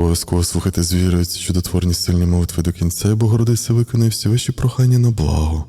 Обов'язково слухайте з вірою ці чудотворні сильні молитви до кінця, Богородиця виконує всі ваші прохання на благо.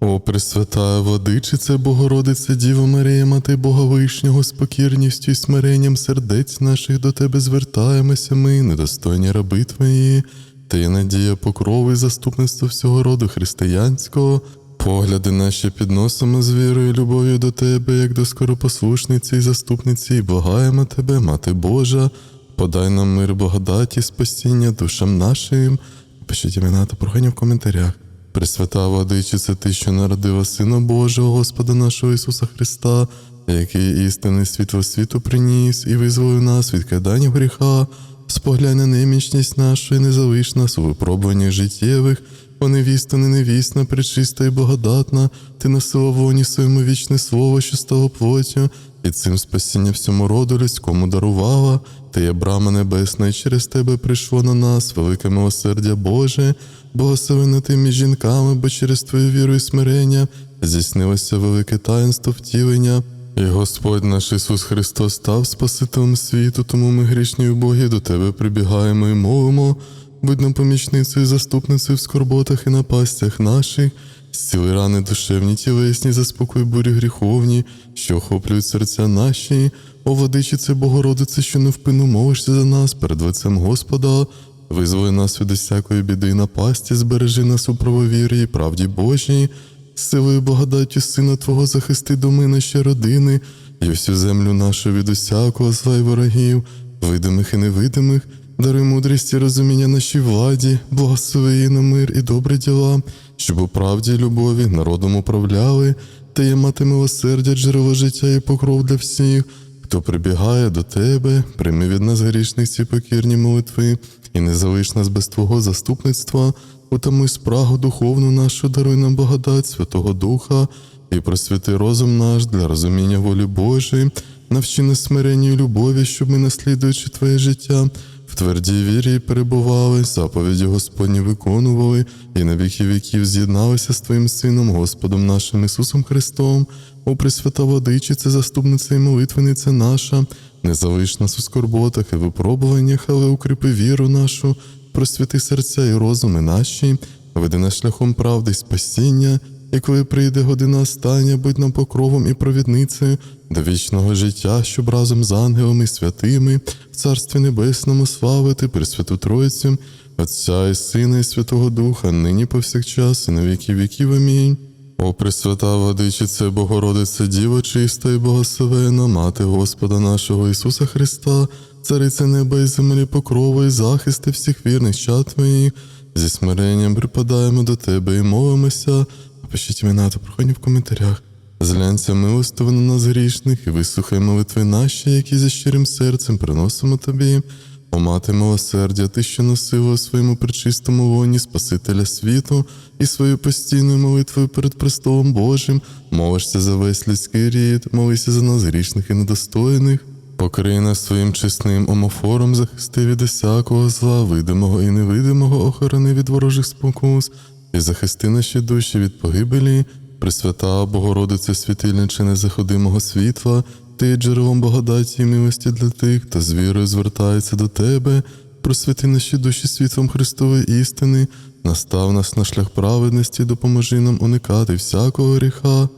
О, Пресвятая Владичице, Богородице, Діво Марія, Мати Бога Вишнього, з покірністю і смиренням сердець наших до Тебе звертаємося ми, недостойні раби Твої. Ти надія покрови заступництво всього роду християнського. Погляди наші підносимо з вірою, і любов'ю до Тебе, як до скоропослушниці і заступниці, і благаємо Тебе, Мати Божа, подай нам мир, благодаті, спасіння душам нашим. Пишіть імена та прохання в коментарях. Пресвята Владичице, Ти, що народила Сина Божого, Господа нашого Ісуса Христа, який істинний світло світу приніс і визволив нас від кидання гріха, споглянь на немічність нашу і не залиш нас у випробуваннях життєвих, о невістина, невісна, пречиста і благодатна, ти носила в лоні своєму вічне слово, що стало плоттю, і цим спасіння всьому роду людському дарувала. Ти є брама небесна, і через тебе прийшло на нас велике милосердя Боже, благословена ти між жінками, бо через твою віру і смирення здійснилося велике таїнство втілення. І Господь наш Ісус Христос став Спасителем світу, тому ми грішні і до Тебе прибігаємо і мовимо. Будь нам помічницею, і заступницею в скорботах і напастях наших, зціли рани душевні, тілесні, заспокой бурі гріховні, що охоплюють серця наші, о владичице Богородице, що невпинно молишся за нас перед лицем Господа, визволи нас від усякої біди і напасті, збережи нас у правовірі і правді Божій, силою і благодаттю Сина Твого захисти доми наші родини, і всю землю нашу від усякого зла й ворогів, видимих і невидимих, даруй мудрість і розуміння нашій владі, благослови її на мир і добрі діла, щоб у правді і любові народом управляли, та є мати милосердя, джерело життя і покров для всіх. Хто прибігає до тебе, прийми від нас грішних ці покірні молитви, і не залиш нас без Твого заступництва, утамуй спрагу духовну нашу, даруй нам благодать Святого Духа, і просвіти розум наш для розуміння волі Божої, навчи нас смиренню любові, щоб ми, наслідуючи Твоє життя, твердій вірі перебували, заповіді Господні виконували, і на віки віків з'єдналися з Твоїм Сином, Господом нашим Ісусом Христом. О, Пресвята Владичице, заступниця і молитвениця наша, не залиш нас у скорботах і випробуваннях, але укріпи віру нашу, просвіти серця і розуми наші, веди нас шляхом правди й спасіння, і коли прийде година остання, будь нам покровом і провідницею до вічного життя, щоб разом з ангелами і святими в Царстві Небесному славити Пресвяту Тройцю, Отця і Сина, і Святого Духа, нині повсякчас, і на віки віків. Амінь. О, Пресвята Владичице, Богородице, Діво чиста і благословена, Мати Господа нашого Ісуса Христа, Цариця неба і землі, покрова і захисти всіх вірних чад Твоїх, зі смиренням припадаємо до Тебе і молимося. Напишіть імена та прохання в коментарях. Зглянься милостиво на нас грішних і вислухай молитви наші, які зі щирим серцем приносимо Тобі. О мати милосердя, ти, що носила у своєму причистому лоні Спасителя світу і своєю постійною молитвою перед престолом Божим, молишся за весь людський рід, молися за нас грішних і недостойних. Покрий нас своїм чесним омофором, захисти від усякого зла, видимого і невидимого, охорони від ворожих спокус, і захисти наші душі від погибелі, Пресвята Богородице світильниче незаходимого світла, ти є джерелом благодаті і милості для тих, хто з вірою звертається до тебе, просвіти наші душі світлом Христової істини, настав нас на шлях праведності, допоможи нам уникати всякого гріха.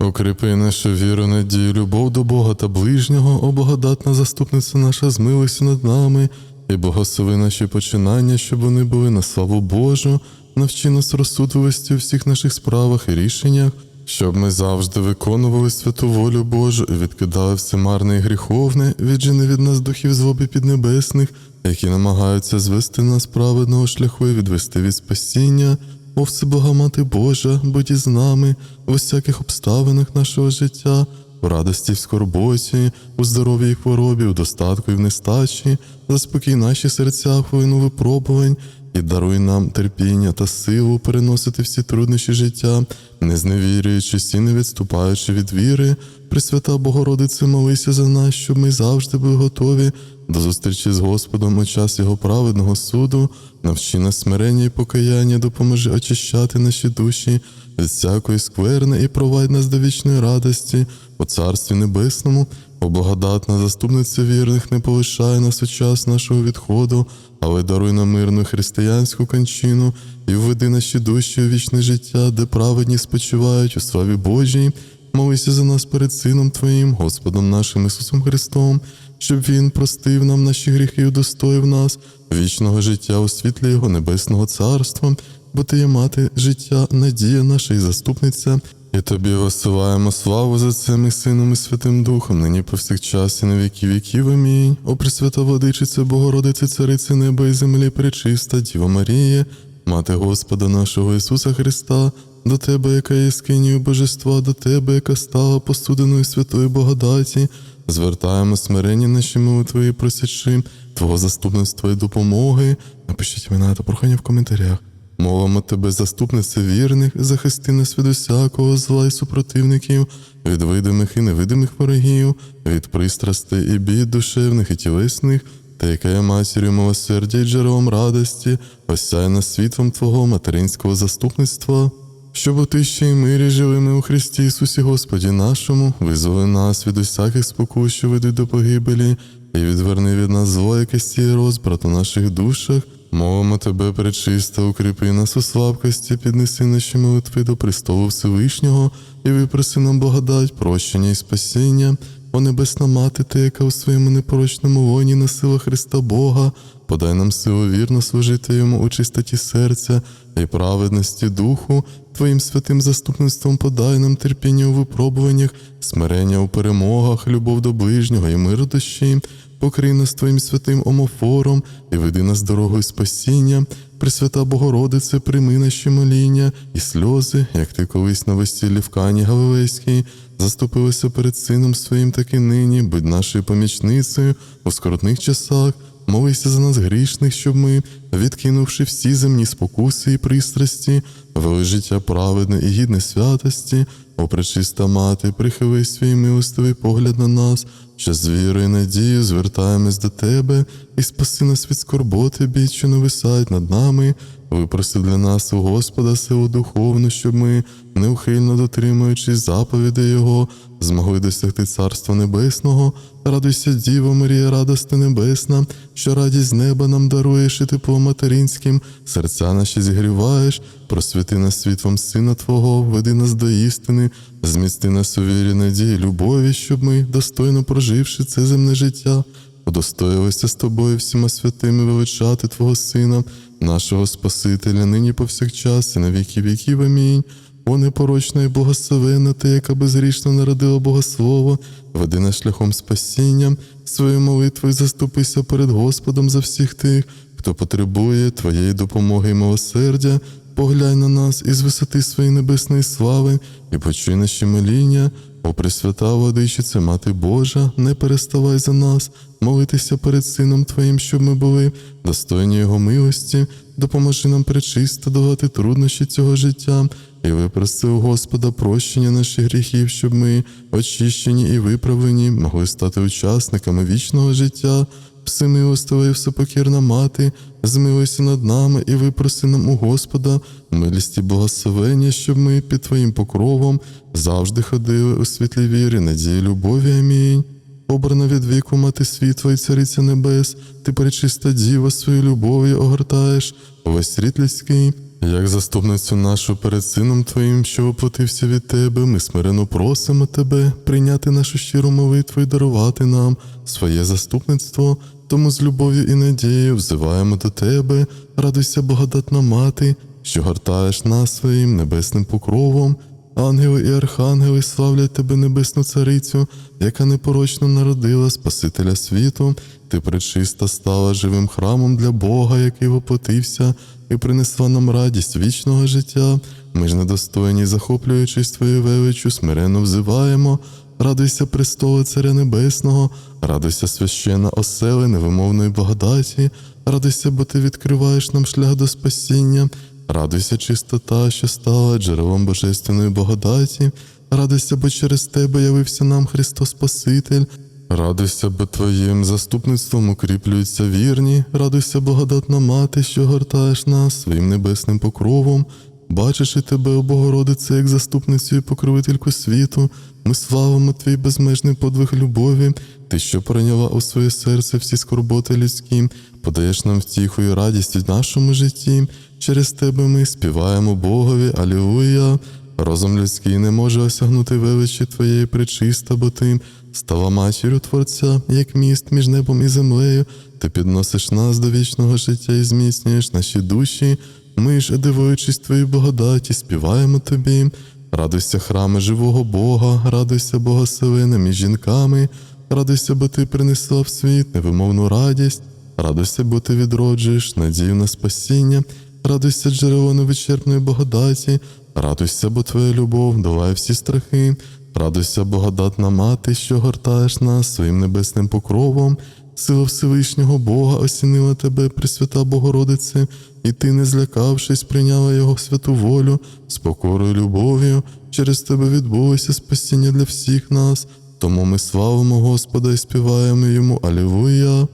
Укріпи нашу віру, надію, любов до Бога та ближнього, о благодатна заступниця наша, змилися над нами, і благослови наші починання, щоб вони були на славу Божу, навчи нас розсудливості у всіх наших справах і рішеннях, щоб ми завжди виконували святу волю Божу і відкидали все марне і гріховне, віджени від нас духів злоби піднебесних, які намагаються звести нас праведного шляху і відвести від спасіння. О, Всебога Мати Божа, будь із нами у всяких обставинах нашого життя, в радості в скорботі, у здоров'ї і хворобі, у достатку і в нестачі, заспокій наші серця хвилину випробувань і даруй нам терпіння та силу переносити всі труднощі життя, не зневірюючись і не відступаючи від віри. Пресвята Богородице, молися за нас, щоб ми завжди були готові до зустрічі з Господом у час Його праведного суду, навчи нас смирення і покаяння, допоможи очищати наші душі від всякої скверни і провадь нас до вічної радості у Царстві Небесному. О благодатна заступниця вірних, не полишай нас у час нашого відходу, але даруй нам мирну християнську кончину і введи наші душі у вічне життя, де праведні спочивають у славі Божій. Молися за нас перед Сином Твоїм, Господом нашим Ісусом Христом, щоб Він простив нам наші гріхи і удостоїв нас вічного життя у світлі Його небесного царства, бо Ти є мати життя, надія наша і заступниця. І тобі висилаємо славу за цим і Сином і Святим Духом, нині повсякчас і на віки віків. Амінь. О Пресвята Владичице, Богородице, Царице неба і землі, пречиста, Діва Марія, Мати Господа нашого Ісуса Христа, до Тебе, яка є скинію Божества, до Тебе, яка стала посудиною святої благодаті, звертаємо смирення наші молитви просячи Твого заступництва і допомоги. Напишіть імена та прохання в коментарях. Молимо тебе, заступнице вірних, захисти нас від усякого зла і супротивників, від видимих і невидимих ворогів, від пристрастей і бід душевних і тілесних, та яка є матір'ю милосердя і джерелом радості, осяй нас світлом Твого материнського заступництва. Щоб у тиші і мирі жили ми у Христі Ісусі Господі нашому, визволи нас від усяких спокус, що ведуть до погибелі, і відверни від нас зло, яке сіє розбрат у наших душах. Мовимо тебе, пречиста, укріпи нас у слабкості, піднеси наші молитви до престолу Всевишнього і випроси нам благодать, прощення і спасіння. О небесна мати, ти, яка у своєму непорочному воїні носила Христа Бога, подай нам силу вірно служити йому у чистоті серця і праведності духу, Твоїм святим заступництвом подай нам терпіння у випробуваннях, смирення у перемогах, любов до ближнього і мир душі. Покрий нас Твоїм святим омофором і веди нас дорогою спасіння. Пресвята Богородице, прийми наші моління і сльози, як ти колись на весіллі в Кані Галилейській, заступилася перед Сином Своїм, так і нині, будь нашою помічницею у скоротних часах. Молися за нас грішних, щоб ми, відкинувши всі земні спокуси і пристрасті, вели життя праведне і гідне святості, о пречиста мати, прихили свій милостивий погляд на нас, що з вірою і надією звертаємось до тебе і спаси нас від скорботи бій, що нависають над нами. Випроси для нас у Господа силу духовну, щоб ми, неухильно дотримуючись заповідей Його, змогли досягти Царства Небесного. Радуйся, Діво Марія, радости небесна, що радість неба нам даруєш і теплом материнським, серця наші зігріваєш, просвіти нас світлом Сина Твого, веди нас до істини, змісти нас у вірі, надії, любові, щоб ми, достойно проживши це земне життя, удостоїлися з тобою всіма святими величати Твого Сина, нашого Спасителя, нині повсякчас і на віки віків. Амінь. О непорочна і благословенна ти, яка безгрішно народила Богослово, веди нас шляхом спасіння, своєю молитвою заступися перед Господом за всіх тих, хто потребує Твоєї допомоги і милосердя, поглянь на нас із висоти своєї небесної слави і почуй наші моління. О Пресвята Водичице, Мати Божа, не переставай за нас, молитися перед Сином Твоїм, щоб ми були достойні Його милості, допоможи нам причисто давати труднощі цього життя, і випроси у Господа прощення наших гріхів, щоб ми, очищені і виправлені, могли стати учасниками вічного життя. Всемилостива і всепокірна мати, змилуйся над нами і випроси нам у Господа, милість і благословення, щоб ми під Твоїм покровом завжди ходили у світлій вірі, надії, любові. Амінь. Обрана від віку мати світла і цариця небес, ти перечиста діва свою любов'ю огортаєш увесь світ людський. Як заступницю нашу перед сином Твоїм, що оплатився від Тебе, ми смирено просимо Тебе прийняти нашу щиру молитву і дарувати нам своє заступництво, тому з любов'ю і надією взиваємо до Тебе, радуйся, благодатна мати, що гортаєш нас своїм небесним покровом. Ангели і архангели славлять тебе, небесну царицю, яка непорочно народила Спасителя світу. Ти пречиста стала живим храмом для Бога, який воплотився, і принесла нам радість вічного життя. Ми ж недостойні, захоплюючись твоєю величчю, смиренно взиваємо. Радуйся, престоле Царя Небесного, радуйся, священна оселе невимовної благодаті, радуйся, бо ти відкриваєш нам шлях до спасіння. Радуйся, чистота, що стала джерелом божественної благодаті, радуйся, бо через тебе явився нам Христос Спаситель. Радуйся, бо Твоїм заступництвом укріплюються вірні, радуйся, благодатна мати, що гортаєш нас своїм небесним покровом. Бачачи тебе, Богородице, як заступницю і покровительку світу, ми славимо твій безмежний подвиг любові, ти, що прийняла у своє серце всі скорботи людські, подаєш нам втіху і радість в нашому житті. Через тебе ми співаємо Богові, Алілуя. Розум людський не може осягнути величі твоєї причиста, бо ти стала матір'ю Творця, як міст між небом і землею. Ти підносиш нас до вічного життя і зміцнюєш наші душі. Ми ж, дивуючись твоїй благодаті, співаємо тобі. Радуйся, храми живого Бога, радуйся Богоселина між жінками, радуйся, бо ти принесла в світ невимовну радість, радуйся, бо ти відроджуєш надію на спасіння, радуйся, джерело невичерпної благодаті, радуйся, бо твоя любов долає всі страхи, радуйся, благодатна мати, що гортаєш нас своїм небесним покровом. Сила Всевишнього Бога осінила тебе, Пресвята Богородице, і ти, не злякавшись, прийняла Його святу волю, з покорою любов'ю, через тебе відбулося спасіння для всіх нас. Тому ми славимо Господа і співаємо йому Алілуя.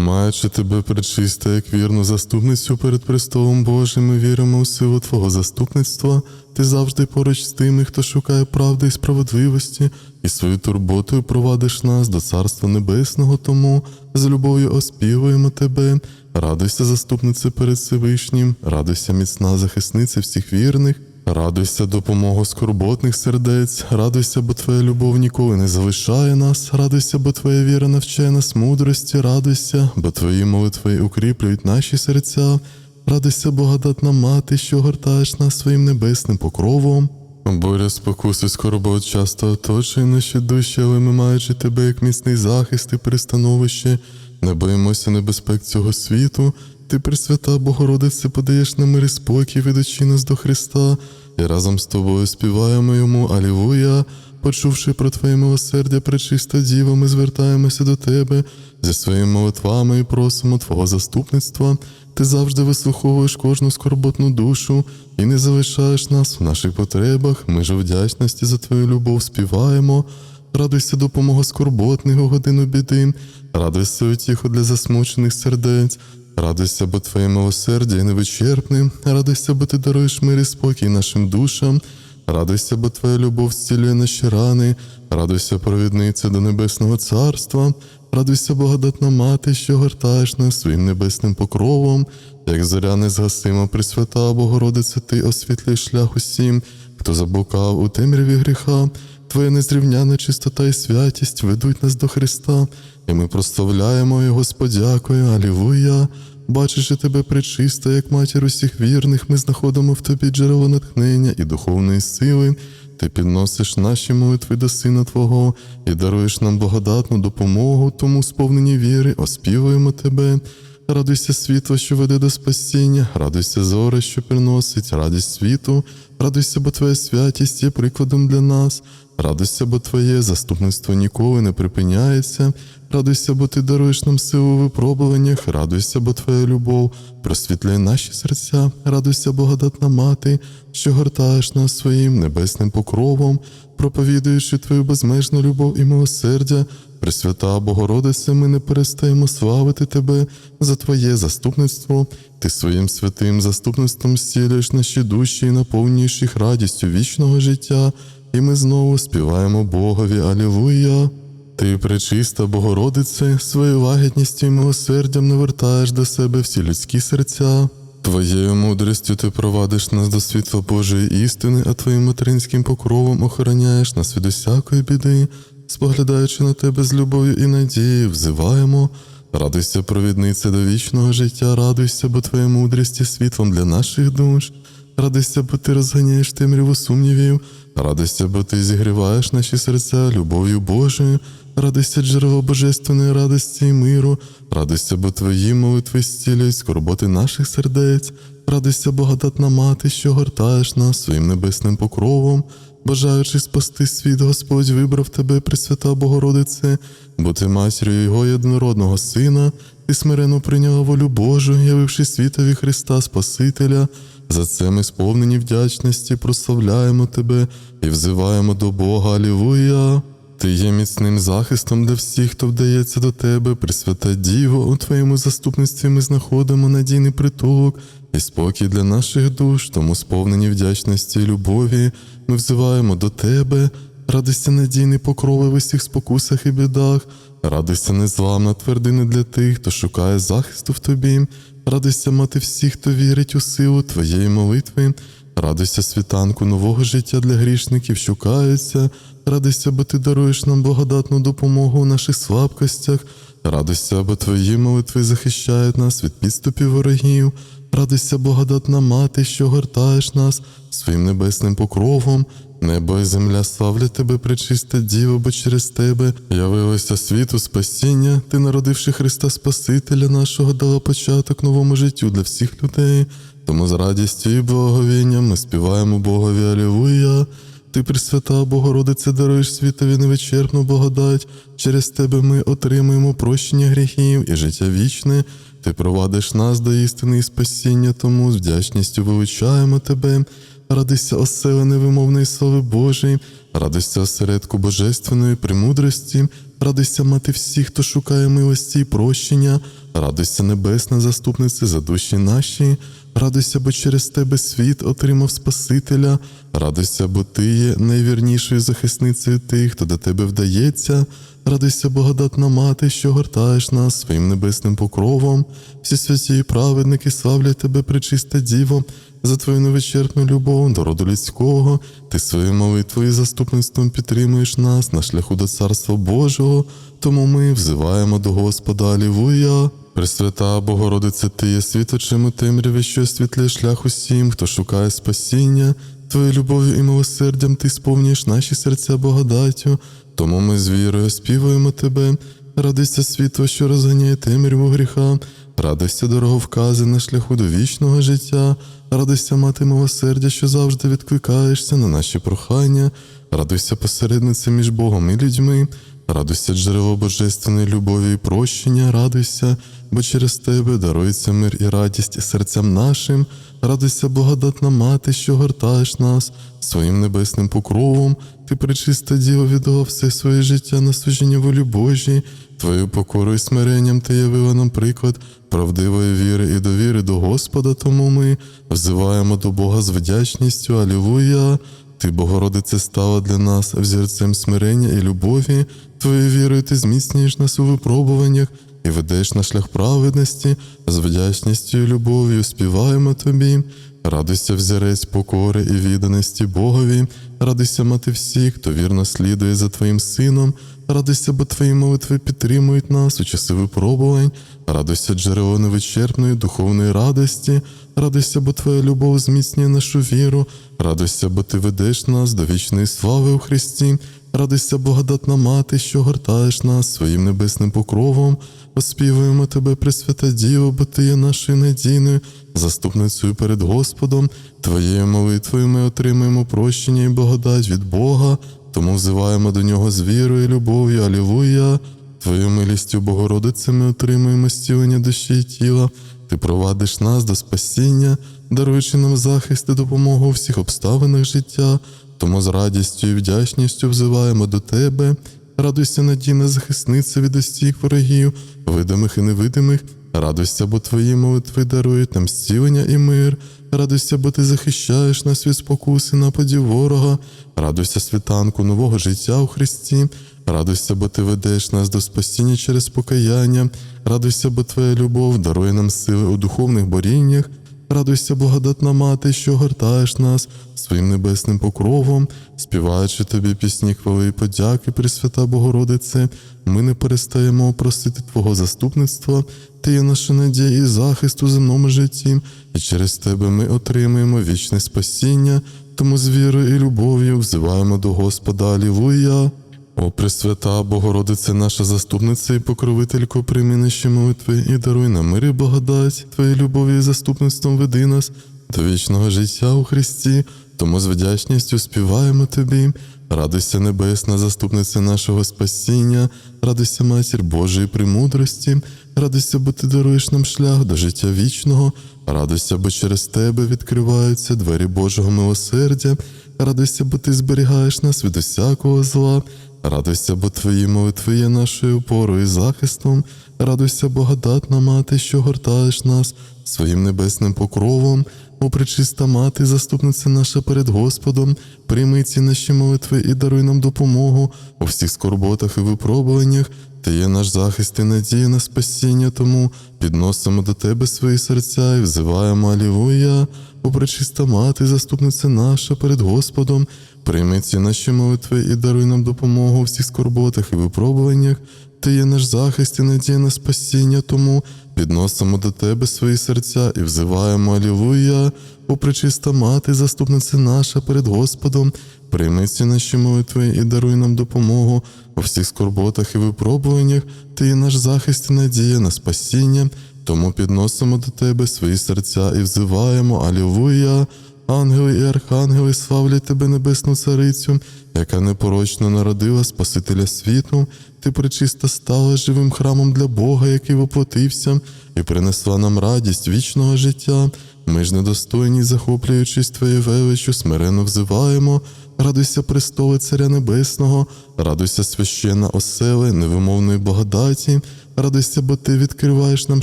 Маючи тебе пречиста, як вірну заступницю перед престолом Божим, ми віримо у силу Твого заступництва. Ти завжди поруч з тими, хто шукає правди і справедливості, і свою турботою провадиш нас до Царства Небесного, тому з любов'ю оспівуємо тебе. Радуйся, заступнице перед Всевишнім, радуйся, міцна захисниця всіх вірних. Радуйся, допомогу скорботних сердець, радуйся, бо твоя любов ніколи не залишає нас, радуйся, бо твоя віра навчає нас мудрості, радуйся, бо твої молитви укріплюють наші серця, радуйся, благодатна мати, що гортаєш нас своїм небесним покровом. Боря спокуси скорбот часто оточує наші душі, але ми, маючи тебе як міцний захист і пристановище, не боїмося небезпек цього світу. Ти, Пресвята Богородице, подаєш нам мир і спокій, ведучи нас до Христа, і разом з тобою співаємо йому Алілуя. Почувши про Твоє милосердя, пречиста Діва, ми звертаємося до Тебе зі своїми молитвами і просимо Твого заступництва. Ти завжди вислуховуєш кожну скорботну душу і не залишаєш нас в наших потребах. Ми ж у вдячності за Твою любов співаємо. Радуйся допомога скорботних у годину біди, радуйся утіху для засмучених сердець. Радуйся, бо Твоє милосердя є невичерпне, радуйся, бо ти даруєш мир і спокій нашим душам, радуйся, бо Твоя любов зцілює наші рани, радуйся, провідниця до Небесного Царства, радуйся, благодатна мати, що гортаєш нас своїм небесним покровом, як зоря незгасима Пресвята Богородице, Ти освітлюєш шлях усім, хто заблукав у темряві гріха. Твоя незрівняна чистота і святість ведуть нас до Христа, і ми прославляємо Його з подякою. Алілуя! Бачачи тебе пречиста, як матір усіх вірних, ми знаходимо в тобі джерело натхнення і духовної сили. Ти підносиш наші молитви до Сина Твого і даруєш нам благодатну допомогу, тому сповнені віри, оспівуємо тебе. Радуйся світло, що веде до спасіння, радуйся зоре, що приносить радість світу, радуйся, бо Твоя святість є прикладом для нас, радуйся, бо Твоє заступництво ніколи не припиняється, радуйся, бо Ти даруєш нам силу випробуваннях, радуйся, бо Твоя любов просвітляє наші серця, радуйся, благодатна мати, що гортаєш нас своїм небесним покровом, проповідуючи Твою безмежну любов і милосердя. Пресвята Богородице, ми не перестаємо славити Тебе за Твоє заступництво. Ти своїм святим заступництвом зцілюєш наші душі і наповнюєш їх радістю вічного життя, і ми знову співаємо Богові Алілуя. Ти, пречиста Богородице, своєю лагідністю і милосердям навертаєш до себе всі людські серця. Твоєю мудрістю ти провадиш нас до світла Божої істини, а твоїм материнським покровом охороняєш нас від усякої біди споглядаючи на тебе з любов'ю і надією, взиваємо. Радуйся, провідниця до вічного життя, радуйся, бо твоя мудрість є світлом для наших душ. Радуйся, бо ти розганяєш темряву сумнівів, радуйся, бо ти зігріваєш наші серця любов'ю Божою, радуйся, джерело божественної радості і миру, радуйся, бо твої молитви зцілюють скорботи наших сердець, радуйся, благодатна мати, що гортаєш нас своїм небесним покровом. Бажаючи спасти світ, Господь вибрав тебе, Пресвята Богородице, бо ти матір'ю Його єдинородного Сина, і смирено прийняла волю Божу, явивши світові Христа Спасителя. За це ми сповнені вдячності, прославляємо тебе і взиваємо до Бога. Алілуя! Ти є міцним захистом для всіх, хто вдається до тебе, Пресвята Діво, у твоєму заступництві ми знаходимо надійний притулок і спокій для наших душ, тому сповнені вдячності і любові, ми взиваємо до тебе. Радуйся надійний покрови в усіх спокусах і бідах, радуйся незламна твердина для тих, хто шукає захисту в тобі, радуйся мати всіх, хто вірить у силу твоєї молитви, радуйся світанку нового життя для грішників, що каються, радуйся, бо ти даруєш нам благодатну допомогу у наших слабкостях, радуйся, бо твої молитви захищають нас від підступів ворогів. Радуйся, благодатна мати, що гортаєш нас своїм небесним покровом. Небо і земля славлять тебе, пречиста Діво, бо через тебе явилося світу спасіння. Ти, народивши Христа Спасителя нашого, дала початок новому життю для всіх людей. Тому з радістю і благовінням ми співаємо Богові Алілуя. Ти, Пресвята Богородице, даруєш світові невичерпну благодать. Через тебе ми отримуємо прощення гріхів і життя вічне. Ти провадиш нас до істини і спасіння, тому з вдячністю величаємо тебе. Радуйся, оселе невимовної слави Божої, радуйся осередку божественної премудрості, радуйся мати всіх, хто шукає милості і прощення, радуйся, небесна заступниця за душі наші, радуйся, бо через тебе світ отримав Спасителя, радуйся, бо ти є найвірнішою захисницею тих, хто до тебе вдається. Радуйся, благодатна мати, що гортаєш нас своїм небесним покровом. Всі святі і праведники славлять тебе, пречиста Діво, за твою невичерпну любов до роду людського. Ти своєю молитвою і заступництвом підтримуєш нас на шляху до Царства Божого. Тому ми взиваємо до Господа Алілуя. Пресвята Богородице, ти є світочем у темряві, що освітлює шлях усім, хто шукає спасіння. Твоєю любов'ю і милосердям ти сповнюєш наші серця благодаттю. Тому ми з вірою співаємо тебе. Радуйся світло, що розганяє темряву гріха, радуйся дороговкази на шляху до вічного життя, радуйся мати милосердя, що завжди відкликаєшся на наші прохання, радуйся посередниця між Богом і людьми, радуйся джерело божественної любові і прощення, радуйся, бо через тебе дарується мир і радість серцям нашим, радуйся, благодатна мати, що гортаєш нас своїм небесним покровом. Ти причиста діво віддала все своє життя на служіння волі Божій, твою покору і смиренням ти явила нам приклад правдивої віри і довіри до Господа, тому ми взиваємо до Бога з вдячністю. Алілуя! Ти, Богородице, стала для нас взірцем смирення і любові. Твоєю вірою ти зміцнюєш нас у випробуваннях і ведеш на шлях праведності, з вдячністю і любов'ю співаємо тобі. Радуйся, взірець покори і відданості Богові, радуйся мати всіх, хто вірно слідує за Твоїм сином, радуйся, бо Твої молитви підтримують нас у часи випробувань, радуйся, джерело невичерпної духовної радості, радуйся, бо Твоя любов зміцнює нашу віру, радуйся, бо Ти ведеш нас до вічної слави у Христі, радуйся, благодатна мати, що гортаєш нас своїм небесним покровом. Оспівуємо тебе, Пресвята Діво, бо ти є нашою надійною заступницею перед Господом. Твоєю молитвою ми отримуємо прощення і благодать від Бога, тому взиваємо до нього з вірою і любов'ю. Алілуя! Твою милістю, Богородице, ми отримуємо зцілення душі і тіла. Ти провадиш нас до спасіння, даруючи нам захист і допомогу у всіх обставинах життя. Тому з радістю і вдячністю взиваємо до тебе. Радуйся, надійна захисниця від усіх ворогів, видимих і невидимих. Радуйся, бо твої молитви дарують нам зцілення і мир. Радуйся, бо ти захищаєш нас від спокуси нападів ворога. Радуйся світанку нового життя у Христі. Радуйся, бо ти ведеш нас до спасіння через покаяння. Радуйся, бо твоя любов дарує нам сили у духовних боріннях. Радуйся, благодатна мати, що гортаєш нас своїм небесним покровом, співаючи тобі пісні хвали і подяки, Пресвята Богородице, ми не перестаємо просити Твого заступництва, ти є наша надія і захист у земному житті, і через тебе ми отримуємо вічне спасіння, тому з вірою і любов'ю взиваємо до Господа. Алілуя. О, Пресвята, Богородице, наша заступниця і покровителько, прийми наші молитви і даруй нам мир і благодать, Твоєю любов'ю і заступництвом веди нас до вічного життя у Христі, тому з вдячністю співаємо Тобі. Радуйся, небесна, заступниця нашого спасіння, радуйся, матір Божої премудрості, радуйся, бо ти даруєш нам шлях до життя вічного, радуйся, бо через тебе відкриваються двері Божого милосердя, радуйся, бо ти зберігаєш нас від усякого зла, Радуйся, бо твої молитви є нашою опорою і захистом. Радуйся, благодатна мати, що гортаєш нас своїм небесним покровом. О, пречиста мати, заступниця наша перед Господом, прийми ці наші молитви і даруй нам допомогу у всіх скорботах і випробуваннях. Ти є наш захист і надія на спасіння, тому підносимо до тебе свої серця і взиваємо Алілуя. О, пречиста мати, заступниця наша перед Господом, прийми ці наші молитви і даруй нам допомогу у всіх скорботах і випробуваннях. Ти є наш захист і надія на спасіння, тому підносимо до тебе свої серця і взиваємо Алілуя. О, пречиста мати, заступниця наша перед Господом, прийми ці наші молитви і даруй нам допомогу у всіх скорботах і випробуваннях. Ти є наш захист і надія на спасіння, тому підносимо до тебе свої серця і взиваємо Алілуя. Ангели і архангели славлять тебе, Небесну Царицю, яка непорочно народила Спасителя світу. Ти причиста стала живим храмом для Бога, який воплотився, і принесла нам радість вічного життя. Ми ж недостойні, захоплюючись Твоєю величчю, смиренно взиваємо. Радуйся, престоле Царя Небесного, радуйся, священна оселе, невимовної благодаті, радуйся, бо ти відкриваєш нам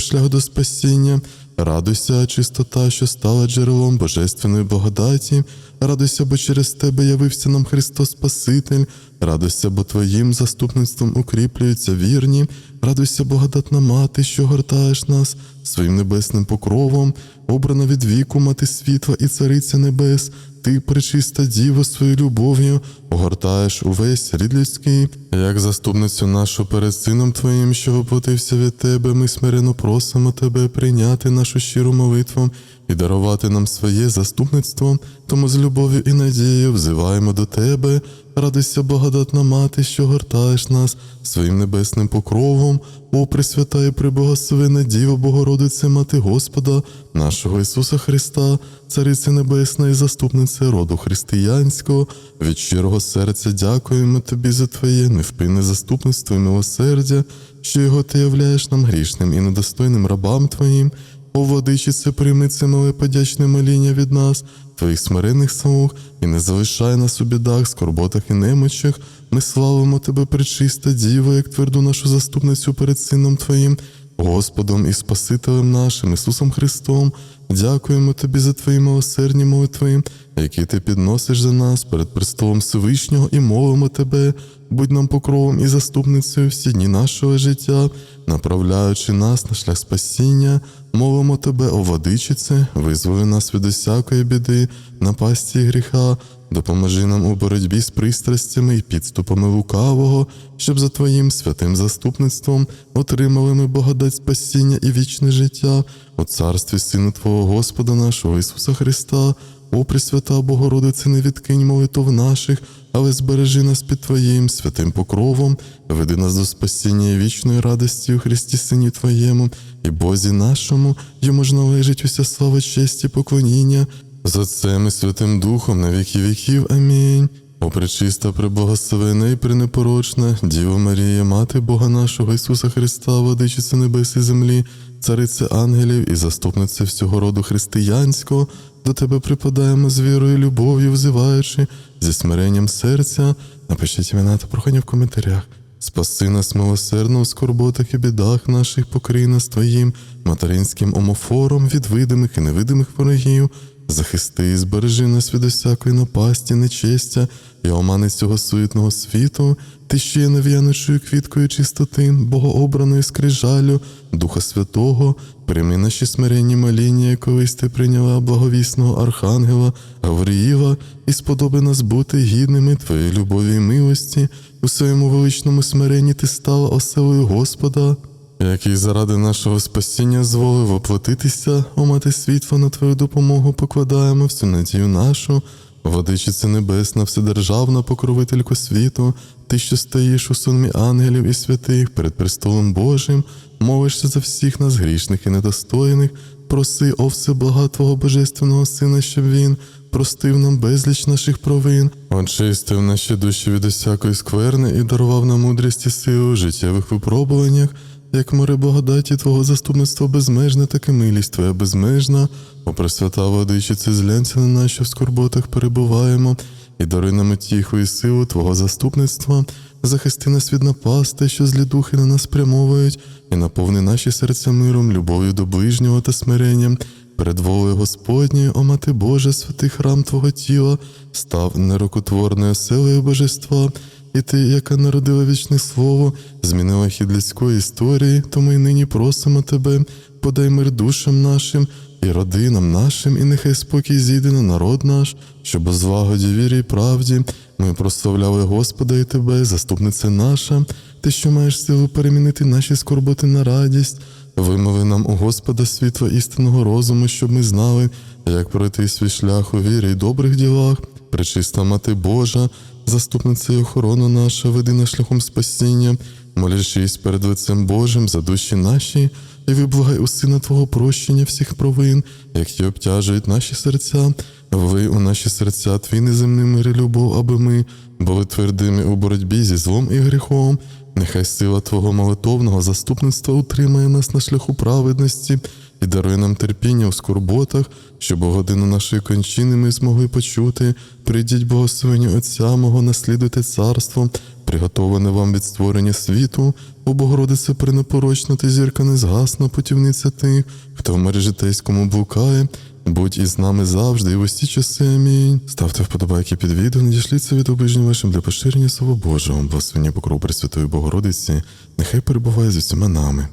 шлях до спасіння. Радуйся, чистота, що стала джерелом божественної благодаті. Радуйся, бо через тебе явився нам Христос Спаситель. Радуйся, бо Твоїм заступництвом укріплюються вірні. Радуйся, благодатна мати, що гортаєш нас своїм небесним покровом, обрана від віку мати світла і цариця небес. Ти, пречиста діво, своєю любов'ю огортаєш увесь рід людський, як заступницю нашу перед сином Твоїм, що воплотився від Тебе, ми смиренно просимо Тебе прийняти нашу щиру молитву і дарувати нам своє заступництво, тому з любов'ю і надією взиваємо до Тебе. Радуйся, благодатна мати, що гортаєш нас своїм небесним покровом, о Пресвята і Преблагословена Діва Богородице, Мати Господа, нашого Ісуса Христа, Цариця Небесна і заступниця роду християнського. Від щирого серця дякуємо Тобі за Твоє невпинне заступництво і милосердя, що його ти являєш нам грішним і недостойним рабам Твоїм. О, владичице, прийми це мале подячне моління від нас, твоїх смиренних самух, і не залишай нас у бідах, скорботах і немочах. Ми славимо тебе, пречиста Діва, як тверду нашу заступницю перед Сином Твоїм, Господом і Спасителем нашим, Ісусом Христом. Дякуємо тобі за твої милосердні молитви, які ти підносиш за нас перед престолом Всевишнього, і молимо тебе, будь нам покровом і заступницею всі дні нашого життя, направляючи нас на шлях спасіння, молимо тебе, о владичице, визволи нас від усякої біди, напасті і гріха. Допоможи нам у боротьбі з пристрастями і підступами лукавого, щоб за Твоїм святим заступництвом отримали ми благодать спасіння і вічне життя у царстві Сина Твого Господа нашого Ісуса Христа. О, Пресвята Богородице, не відкинь молитв наших, але збережи нас під Твоїм святим покровом, веди нас до спасіння і вічної радості у Христі Сині Твоєму, і Бозі нашому, йому ж належить уся слава, честь і поклоніння, за Отцем і Святим Духом на віки віків. Амінь. О, пречиста, преблагословена і пренепорочна, Діва Марія, Мати Бога нашого Ісуса Христа, владичиця небес і землі, цариця ангелів і заступниця всього роду християнського, до тебе припадаємо з вірою, і любов'ю, взиваючи, зі смиренням серця. Напишіть імена та прохання в коментарях. Спаси нас милосердно у скорботах і бідах наших, покрий нас Твоїм материнським омофором від видимих і невидимих ворогів. Захисти і збережи нас від усякої напасті, нечестя і омани цього суетного світу, ти ще є нев'яночою квіткою чистоти, богообраної скрижалю, Духа Святого, прийми наші смиренні моління, колись ти прийняла благовісного Архангела Гавриїла, і сподоби нас бути гідними Твоєї любові і милості. У своєму величному смиренні ти стала оселою Господа який заради нашого спасіння зволив оплатитися, о мати світло на твою допомогу покладаємо всю надію нашу, Водичиця Небесна, Вседержавна покровителько світу, ти, що стоїш у сонмі ангелів і святих перед престолом Божим, молишся за всіх нас грішних і недостойних, проси, о всеблага Твого Божественного Сина, щоб Він простив нам безліч наших провин, очистив наші душі від усякої скверни і дарував нам мудрість і силу у життєвих випробуваннях, як море благодаті Твого заступництва безмежне, так і милість Твоя безмежна, о Пресвята Владичице, зглянься на нас, що в скорботах перебуваємо, і даруй нам утіху і силу Твого заступництва, захисти нас від напасти, що злі духи на нас прямовують, і наповни наші серця миром, любов'ю до ближнього та смиренням. Перед волею Господньою, о Мати Божа, святий храм Твого тіла, став нерокотворною оселею божества, і ти, яка народила вічне слово, змінила хід людської історії, тому й нині просимо тебе, подай мир душам нашим і родинам нашим, і нехай спокій зійде на народ наш, щоб у злагоді, вірі й правді ми прославляли Господа і тебе, заступниця наша, ти, що маєш силу перемінити наші скорботи на радість. Вимови нам у Господа світла істинного розуму, щоб ми знали, як пройти свій шлях у вірі й добрих ділах. Пречиста Мати Божа, заступниця і охорона наша, веди нас шляхом спасіння, молячись перед лицем Божим за душі наші, і виблагай у Сина Твого прощення всіх провин, які обтяжують наші серця. Ви у наші серця твій неземний мир і любов, аби ми були твердими у боротьбі зі злом і гріхом. Нехай сила Твого молитовного заступництва утримає нас на шляху праведності і дарує нам терпіння у скорботах, щоб у годину нашої кончини ми змогли почути. Прийдіть благословення Отця мого, наслідуйте царство, приготоване вам від створення світу, о Богородице пренепорочна ти зірка незгасна, путівниця тих, хто в мері житейському блукає. Будь із нами завжди і в усі часи. Амінь. Ставте вподобайки під відео, надішліться від обижень вашим для поширення Слова Божого, благословення покров Пресвятої Богородиці, нехай перебуває з усіма нами.